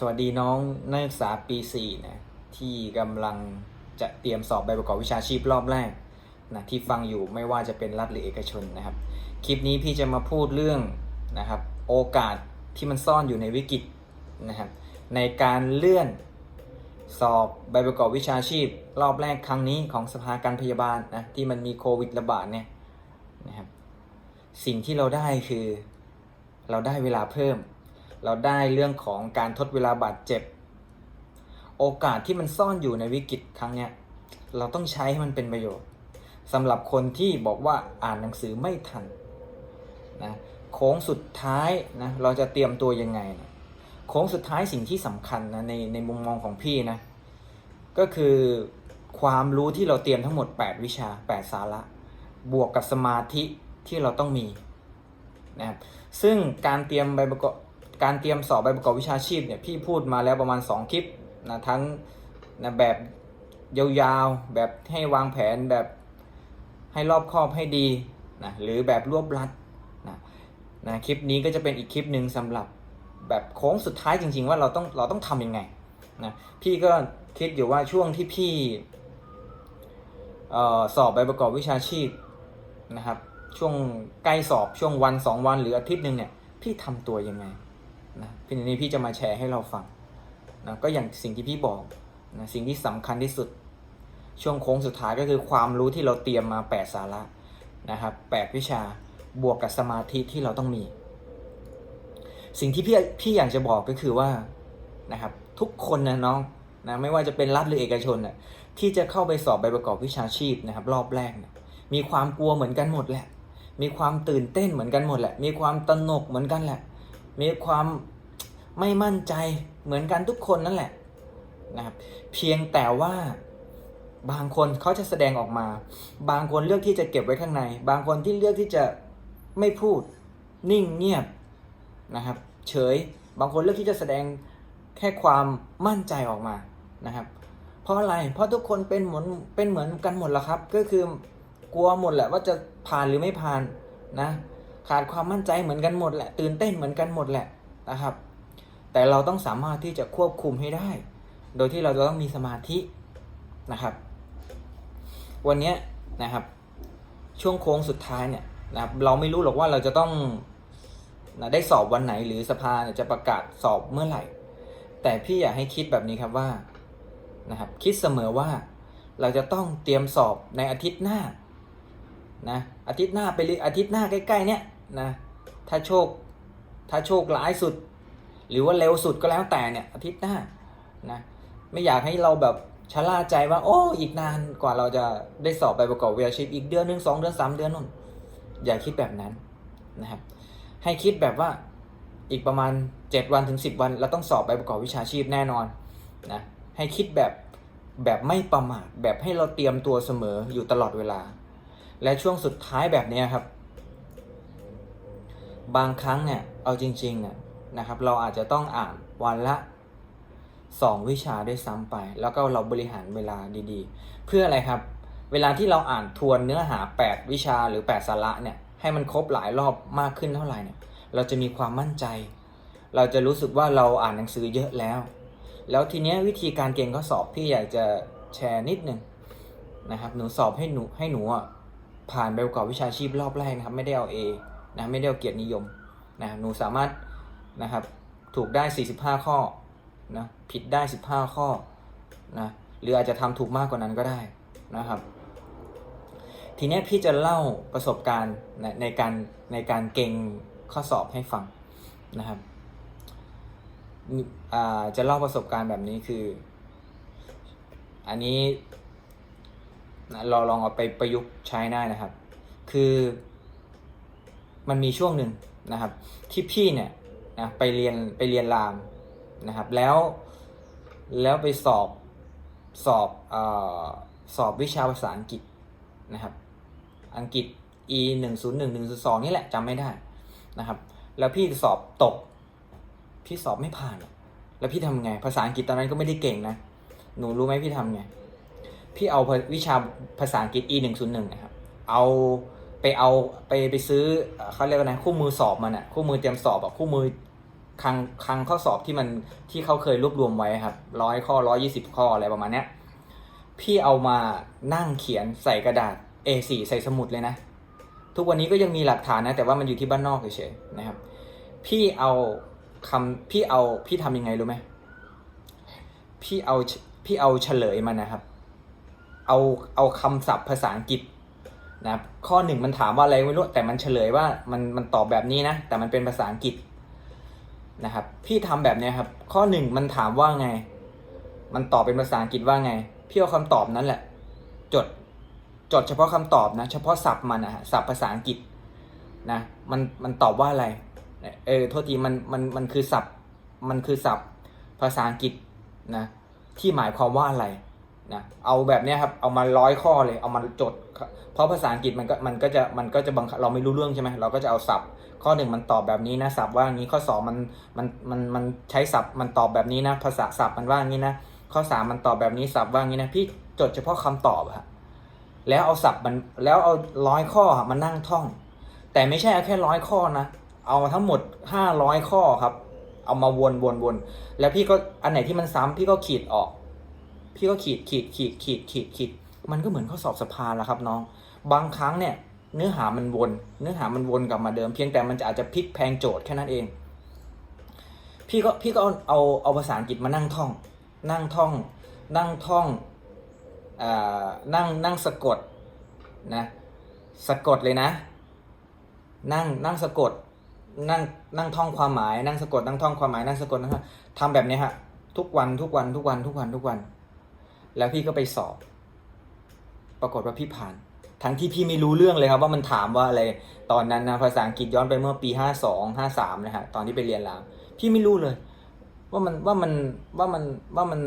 สวัสดีน้องนักศึกษาปี4นะที่กำลังจะเตรียมสอบใบประกอบวิชาชีพรอบแรกนะที่ฟังอยู่ไม่ว่าจะเป็นรัฐหรือเอกชนนะครับ คลิปนี้พี่จะมาพูดเรื่องนะครับโอกาสที่มันซ่อนอยู่ในวิกฤตนะครับในการเลื่อนสอบใบประกอบวิชาชีพ รอบแรกครั้งนี้ของสภาการพยาบาลนะที่มันมีโควิดระบาดเนี่ยนะครับสิ่งที่เราได้คือเราได้เวลาเพิ่ม เราได้เรื่องของการทดเวลาบาดเจ็บ โอกาสที่มันซ่อนอยู่ในวิกฤตครั้งเนี้ยเราต้องใช้ให้มันเป็นประโยชน์สำหรับคนที่บอกว่าอ่านหนังสือไม่ทันนะโค้งสุดท้ายนะเราจะเตรียมตัวยังไงนะโค้งสุดท้ายสิ่งที่สำคัญนะในในมุมมองของพี่นะก็คือความรู้ที่เราเตรียมทั้งหมด 8 วิชา 8 สาระ บวกกับสมาธิที่เราต้องมีนะครับซึ่งการเตรียมใบประกอบ การเตรียมสอบใบประกอบวิชาชีพเนี่ยพี่พูดมาแล้วประมาณ 2 คลิปนะทั้งนะแบบยาวๆ แบบให้วางแผนแบบให้รอบคอบให้ดีนะหรือแบบรวบรัดนะนะคลิปนี้ก็จะเป็นอีกคลิปหนึ่งสำหรับแบบโค้งสุดท้ายจริง ๆ ว่าเราต้องเราต้องทำยังไงนะพี่ก็คิดอยู่ว่าช่วงที่พี่เออสอบใบประกอบวิชาชีพนะครับช่วงใกล้สอบช่วงวันสองวันหรืออาทิตย์หนึ่งเนี่ยพี่ทำตัวยังไง นะพี่นี้พี่จะมาแชร์ให้เราฟังนะก็อย่างสิ่งที่พี่บอกนะสิ่งที่สำคัญที่สุด ช่วงโค้งสุดท้ายก็คือความรู้ที่เราเตรียมมา 8 สาระนะครับ8วิชาบวกกับสมาธิที่เราต้องมี สิ่งที่พี่พี่อยากจะบอกก็คือว่านะครับทุกคนนะน้องนะไม่ว่าจะเป็นรัฐหรือเอกชนนะที่จะเข้าไปสอบใบประกอบวิชาชีพนะครับรอบแรกนะมีความกลัวเหมือนกันหมดแหละ มีความตื่นเต้นเหมือนกันหมดแหละ มีความตระหนกเหมือนกันแหละ มีความไม่มั่นใจเหมือนกันทุกคนนั่นแหละนะครับเพียงแต่ว่าบางคนเขาจะแสดงออกมา บางคนเลือกที่จะเก็บไว้ข้างใน บางคนที่เลือกที่จะไม่พูดนิ่งเงียบนะครับ เฉยบางคนเลือกที่จะแสดงแค่ความมั่นใจออกมานะครับ เพราะอะไรเพราะทุกคนเป็นเหมือนเป็นเหมือนกันหมดแล้วครับ ก็คือกลัวหมดแหละว่าจะผ่านหรือไม่ผ่านนะ ขาดความมั่นใจเหมือนกันหมดแหละ ตื่นเต้นเหมือนกันหมดแหละนะครับ แต่เราต้องสามารถที่จะควบคุมให้ได้ โดยที่เราจะต้องมีสมาธินะครับ วันนี้นะครับ ช่วงโค้งสุดท้ายเนี่ยนะครับเราไม่รู้หรอกว่าเราจะต้องนะได้สอบวันไหนหรือสภาจะประกาศสอบเมื่อไหร่ แต่พี่อยากให้คิดแบบนี้ครับว่านะครับ คิดเสมอว่าเราจะต้องเตรียมสอบในอาทิตย์หน้านะอาทิตย์หน้าไปเลยอาทิตย์หน้าใกล้ๆเนี่ย นะถ้าโชคถ้าโชคร้ายสุด หรือว่าเร็วสุดก็แล้วแต่เนี่ยอาทิตย์หน้านะไม่อยากให้เราแบบชะล่าใจว่า โอ้อีกนานกว่าเราจะได้สอบไปประกอบวิชาชีพอีกเดือนหนึ่งสองเดือนสามเดือนนู่นอย่าคิดแบบนั้นนะครับให้คิดแบบว่าอีกประมาณ 7 วันถึง 10 วัน เราต้องสอบใบประกอบวิชาชีพแน่นอนนะให้คิดแบบแบบไม่ประมาทแบบให้เราเตรียมตัวเสมออยู่ตลอดเวลา และช่วงสุดท้ายแบบนี้ครับ บางครั้งเนี่ยเอาจริงๆเนี่ยนะครับเราอาจจะต้องอ่านวันละ 2 วิชาด้วยซ้ำไป แล้วก็เราบริหารเวลาดีๆ เพื่ออะไรครับ เวลาที่เราอ่านทวนเนื้อหา 8 วิชาหรือ 8 สาระเนี่ยให้มันครบหลายรอบมากขึ้นเท่าไหร่เนี่ยเราจะมีความมั่นใจ เราจะรู้สึกว่าเราอ่านหนังสือเยอะแล้ว แล้วทีเนี้ยวิธีการเก่งข้อสอบพี่อยากจะแชร์นิดนึงนะครับหนูสอบให้หนูให้หนูอะผ่านไปประกอบวิชาชีพรอบแรกนะครับไม่ได้เอา A นะไม่ได้เอาเกียรตินิยมนะหนูสามารถนะครับถูกได้ 45 ข้อนะผิดได้ 15 ข้อนะหรืออาจจะทำถูกมากกว่านั้นก็ได้นะครับ ทีนี้พี่จะเล่าประสบการณ์ในในการในการเก่งข้อสอบให้ฟังนะครับจะเล่าประสบการณ์แบบนี้คือ อันนี้เราลองเอาไปประยุกต์ใช้ได้นะครับ คือ มันมีช่วงหนึ่งนะครับ ที่พี่เนี่ยนะไปเรียนไปเรียนรามนะครับ แล้วแล้วไปสอบสอบเออสอบวิชาภาษาอังกฤษนะครับ อังกฤษ e หนึ่งศูนย์หนึ่งหนึ่งสองนี่แหละจำไม่ได้นะครับ แล้วพี่สอบตก พี่สอบไม่ผ่าน แล้วพี่ทำไง ภาษาอังกฤษตอนนั้นก็ไม่ได้เก่งนะ หนูรู้ไหมพี่ทำไง พี่เอาวิชาภาษาอังกฤษ e หนึ่งศูนย์หนึ่งนะครับ เอา ไปเอาไปไปซื้อเขาเรียกว่าไงคู่มือสอบมันอะคู่มือเตรียมสอบอะคู่มือคลังคลังข้อสอบที่มันที่เขาเคยรวบรวมไว้ครับร้อยข้อร้อยี่สิบข้ออะไรประมาณเนี้ยพี่เอามานั่งเขียนใส่กระดาษ A4 ใส่สมุดเลยนะ ทุกวันนี้ก็ยังมีหลักฐานนะ แต่ว่ามันอยู่ที่บ้านนอกเฉยๆนะครับ พี่เอาคำพี่เอาพี่ทำยังไงรู้ไหมพี่เอาพี่เอาเฉลยมันนะครับ เอาเอาคำศัพท์ภาษาอังกฤษ นะข้อหนึ่งมันถามว่าอะไรไม่รู้แต่มันเฉลยว่ามันมันตอบแบบนี้นะ แต่มันเป็นภาษาอังกฤษนะครับ พี่ทำแบบนี้ครับ ข้อหนึ่งมันถามว่าไง มันตอบเป็นภาษาอังกฤษว่าไง พี่เอาคำตอบนั้นแหละ จดจดเฉพาะคำตอบนะ เฉพาะศัพท์มันนะฮะศัพท์ภาษาอังกฤษนะมันมันตอบว่าอะไรเออโทษทีมันมันมันคือศัพท์มันคือศัพท์ภาษาอังกฤษนะที่หมายความว่าอะไร นะเอาแบบนี้ครับเอามาร้อยข้อเลยเอามาจด เพราะภาษาอังกฤษมันก็มันก็จะมันก็จะบังเราไม่รู้เรื่องใช่ไหมเราก็จะเอาศัพท์ ข้อหนึ่งมันตอบแบบนี้นะศัพท์ว่างี้ข้อสองมันมันมันมันใช้ศัพท์มันตอบแบบนี้นะ ภาษาศัพท์มันว่างี้นะข้อสามมันตอบแบบนี้ศัพท์ว่างี้นะพี่จดเฉพาะคำตอบอะแล้วเอาศัพท์มันแล้วเอาร้อยข้อมานั่งท่อง แต่ไม่ใช่แค่ร้อยข้อนะเอาทั้งหมดห้าร้อยข้อครับ เอามาวนวนวนแล้วพี่ก็อันไหนที่มันซ้ำพี่ก็ขีดออก พี่ก็ขีดขีดขีดขีดขีดขีดมันก็เหมือนข้อสอบสภาแล้วครับน้อง บางครั้งเนี่ยเนื้อหามันวน เนื้อหามันวนกลับมาเดิม เพียงแต่มันจะอาจจะพลิกแพงโจทย์แค่นั้นเอง พี่ก็พี่ก็เอาเอาเอาภาษาอังกฤษมานั่งท่อง นั่งท่อง นั่งท่องอ่านั่งนั่งสะกดนะสะกดเลยนะ นั่งนั่งสะกดนั่งนั่งท่องความหมาย นั่งสะกดนั่งท่องความหมายนั่งสะกดนะฮะทำแบบนี้ฮะทุกวันทุกวันทุกวันทุกวันทุกวัน แล้วพี่ก็ไปสอบ ปรากฏว่าพี่ผ่าน ทั้งที่พี่ไม่รู้เรื่องเลยครับว่ามันถามว่าอะไร ตอนนั้นนะภาษาอังกฤษย้อนไปเมื่อปีห้าสองห้าสามนะฮะตอนที่ไปเรียนราม พี่ไม่รู้เลย ว่ามันว่ามันว่ามันว่ามัน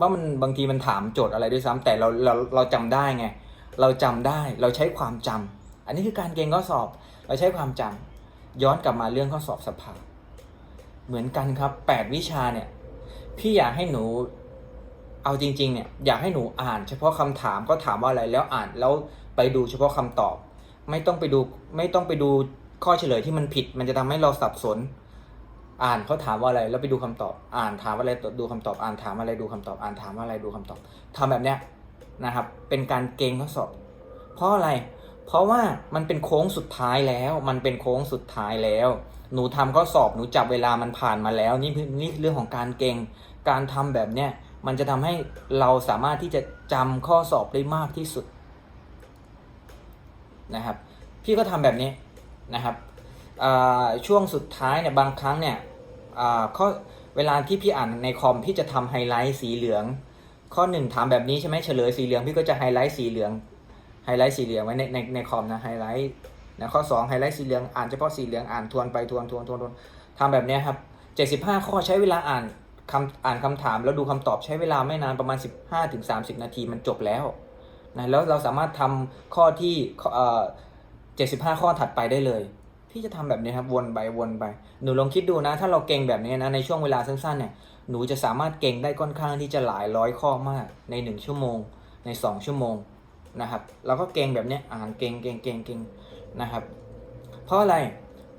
ว่ามันบางทีมันถามโจทย์อะไรด้วยซ้ำแต่เราเราเราจำได้ไง เราจำได้เราใช้ความจำอันนี้คือการเก่งข้อสอบ เราใช้ความจำย้อนกลับมาเรื่องข้อสอบสภาเหมือนกันครับแปดวิชาเนี่ย พี่อยากให้หนู เอาจริงๆเนี่ยอยากให้หนูอ่าน เฉพาะคำถามก็ถามว่าอะไรแล้วอ่านแล้วไปดูเฉพาะคำตอบ ไม่ต้องไปดูไม่ต้องไปดูข้อเฉลยที่มันผิด มันจะทำให้เราสับสน อ่านเขาถามว่าอะไรแล้วไปดูคำตอบอ่านถามว่าอะไรดูคำตอบ อ่านถามอะไรดูคำตอบ อ่านถามอะไรดูคำตอบทำแบบเนี้ยนะครับ เป็นการเก่งข้อสอบ เพราะอะไร เพราะว่ามันเป็นโค้งสุดท้ายแล้ว มันเป็นโค้งสุดท้ายแล้ว หนูทำข้อสอบหนูจับเวลามันผ่านมาแล้ว นี่นี่เรื่องของการเก่งการทำแบบเนี้ย มันจะทำให้เราสามารถที่จะจำข้อสอบได้มากที่สุดนะครับ พี่ก็ทำแบบนี้นะครับช่วงสุดท้ายเนี่ยบางครั้งเนี่ยอ่าข้อเวลาที่พี่อ่านในคอมพี่จะทำไฮไลท์สีเหลือง ข้อหนึ่งถามแบบนี้ใช่ไหมเฉลยสีเหลืองพี่ก็จะไฮไลท์สีเหลืองไฮไลท์สีเหลืองไว้ในในในคอมนะไฮไลท์นะข้อ2ไฮไลท์สีเหลืองอ่านเฉพาะสีเหลืองอ่านทวนไปทวนทวนทวนทวนทำแบบนี้ครับ75 ข้อใช้เวลาอ่าน คำอ่านคำถามแล้วดูคำตอบใช้เวลาไม่นานประมาณ 15ถึง30 นาทีมันจบแล้วนะแล้วเราสามารถทำข้อที่เอ่อ75ข้อถัดไปได้เลย พี่จะทำแบบนี้ครับวนไปวนไป หนูลองคิดดูนะ ถ้าเราเก่งแบบนี้นะในช่วงเวลาสั้นๆเนี่ยหนูจะสามารถเก่งได้ค่อนข้างที่จะหลายร้อยข้อมากใน 1 ชั่วโมง ใน 2 ชั่วโมงนะครับเราก็เก่งแบบนี้อ่านเก่งเก่งเก่งเก่งนะครับ เพราะอะไร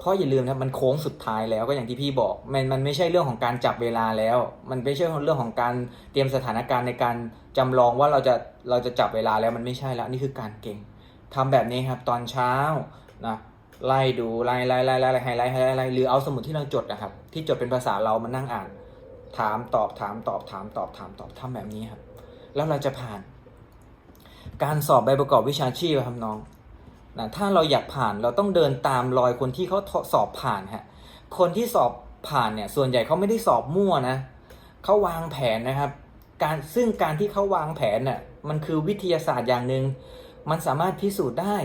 เพราะอย่าลืมนะมันโค้งสุดท้ายแล้วก็อย่างที่พี่บอกมันมันไม่ใช่เรื่องของการจับเวลาแล้ว มันไม่ใช่เรื่องของการเตรียมสถานการณ์ในการจำลองว่าเราจะเราจะจับเวลาแล้วมันไม่ใช่แล้วนี่คือการเก่งทำแบบนี้ครับตอนเช้านะไล่ดูไล่ไล่ไล่ไล่ไล่ไฮไลท์ไฮไลท์ไล่หรือเอาสมุดที่เราจดนะครับ ที่จดเป็นภาษาเรามานั่งอ่าน ถามตอบถามตอบถามตอบถามตอบทำแบบนี้ครับ แล้วเราจะผ่าน การสอบใบประกอบวิชาชีพครับน้อง นะถ้าเราอยากผ่านเราต้องเดินตามรอยคนที่เขาสอบผ่านฮะคนที่สอบผ่านเนี่ยส่วนใหญ่เขาไม่ได้สอบมั่วนะเขาวางแผนนะครับ การซึ่งการที่เขาวางแผนน่ะมันคือวิทยาศาสตร์อย่างหนึ่งมันสามารถพิสูจน์ได้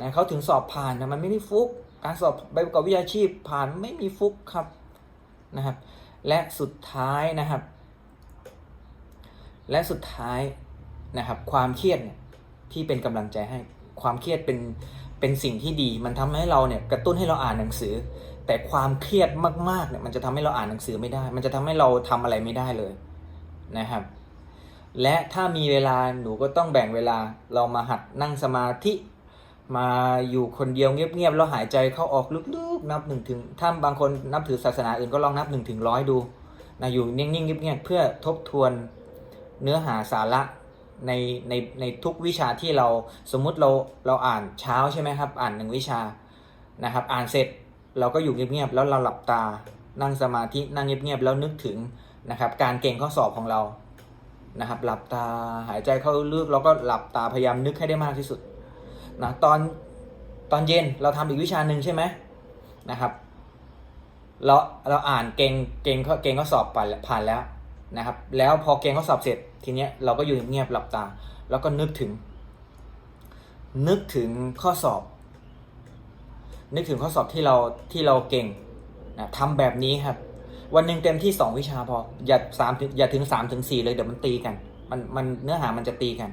นะเขาถึงสอบผ่านนะมันไม่ได้ฟุก การสอบใบประกอบวิชาชีพผ่านไม่มีฟุกครับนะครับ และสุดท้ายนะครับ และสุดท้ายนะครับ ความเครียดเนี่ยที่เป็นกำลังใจให้ ความเครียดเป็นเป็นสิ่งที่ดี มันทำให้เราเนี่ยกระตุ้นให้เราอ่านหนังสือ แต่ความเครียดมากๆเนี่ยมันจะทำให้เราอ่านหนังสือไม่ได้ มันจะทำให้เราทำอะไรไม่ได้เลยนะครับ และถ้ามีเวลาหนูก็ต้องแบ่งเวลาเรามาหัดนั่งสมาธิมาอยู่คนเดียวเงียบๆแล้วหายใจเข้าออกลึกๆนับหนึ่งถึงถ้าบางคนนับถือศาสนาอื่นก็ลองนับหนึ่งถึงร้อยดูนะอยู่นิ่งๆเงียบๆเพื่อทบทวนเนื้อหาสาระ ในในในทุกวิชาที่เราสมมุติเราเราอ่านเช้าใช่ไหมครับ อ่านหนึ่งวิชานะครับ อ่านเสร็จเราก็อยู่เงียบๆแล้วเราหลับตา นั่งสมาธินั่งเงียบๆแล้วนึกถึงนะครับ การเก่งข้อสอบของเรานะครับ หลับตาหายใจเข้าลึกแล้วก็หลับตาพยายามนึกให้ได้มากที่สุดนะตอนตอนเย็นเราทำอีกวิชาหนึ่งใช่ไหมนะครับเราเราอ่านเก่งเก่งเขาเก่งข้อสอบผ่านผ่านแล้ว นะครับ แล้วพอเก่งข้อสอบเสร็จทีเนี้ยเราก็อยู่เงียบหลับตา แล้วก็นึกถึง นึกถึงข้อสอบ นึกถึงข้อสอบที่เราที่เราเก่งนะทำแบบนี้ครับ วันหนึ่งเต็มที่สองวิชาพอ อย่าสามอย่าถึงสามถึงสี่เลยเดี๋ยวมันตีกัน มันมันเนื้อหามันจะตีกัน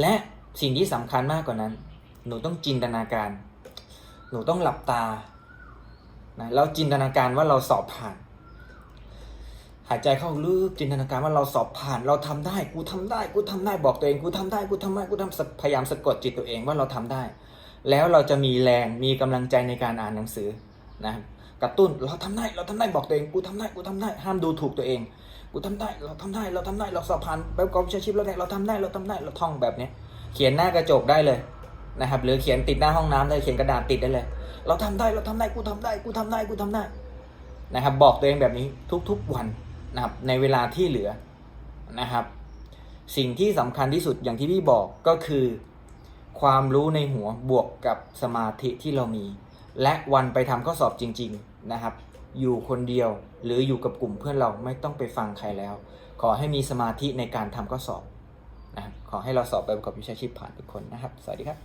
และสิ่งที่สำคัญมากกว่านั้น หนูต้องจินตนาการ หนูต้องหลับตานะแล้วจินตนาการว่าเราสอบผ่าน หายใจเข้าลึกจินตนาการว่าเราสอบผ่านเราทำได้กูทำได้กูทำได้บอกตัวเองกูทำได้กูทำได้กูทำพยายามสะกดจิตตัวเองว่าเราทำได้ แล้วเราจะมีแรงมีกำลังใจในการอ่านหนังสือนะกระตุ้นเราทำได้เราทำได้บอกตัวเองกูทำได้กูทำได้ห้ามดูถูกตัวเอง กูทำได้เราทำได้เราทำได้เราสอบผ่านแบบกองชาชีพเราได้เราทำได้เราทำได้เราท่องแบบเนี้ยเขียนหน้ากระจกได้เลยนะครับหรือเขียนติดหน้าห้องน้ำได้เขียนกระดาษติดได้เลย เราทำได้เราทำได้กูทำได้กูทำได้กูทำได้นะครับบอกตัวเองแบบนี้ทุกๆวัน นะครับในเวลาที่เหลือนะครับ สิ่งที่สำคัญที่สุดอย่างที่พี่บอกก็คือ ความรู้ในหัวบวกกับสมาธิที่เรามี และวันไปทำข้อสอบจริง ๆนะครับ อยู่คนเดียวหรืออยู่กับกลุ่มเพื่อนเราไม่ต้องไปฟังใครแล้ว ขอให้มีสมาธิในการทำข้อสอบนะครับขอให้เราสอบไปประกอบวิชาชีพผ่านทุกคนนะครับ สวัสดีครับ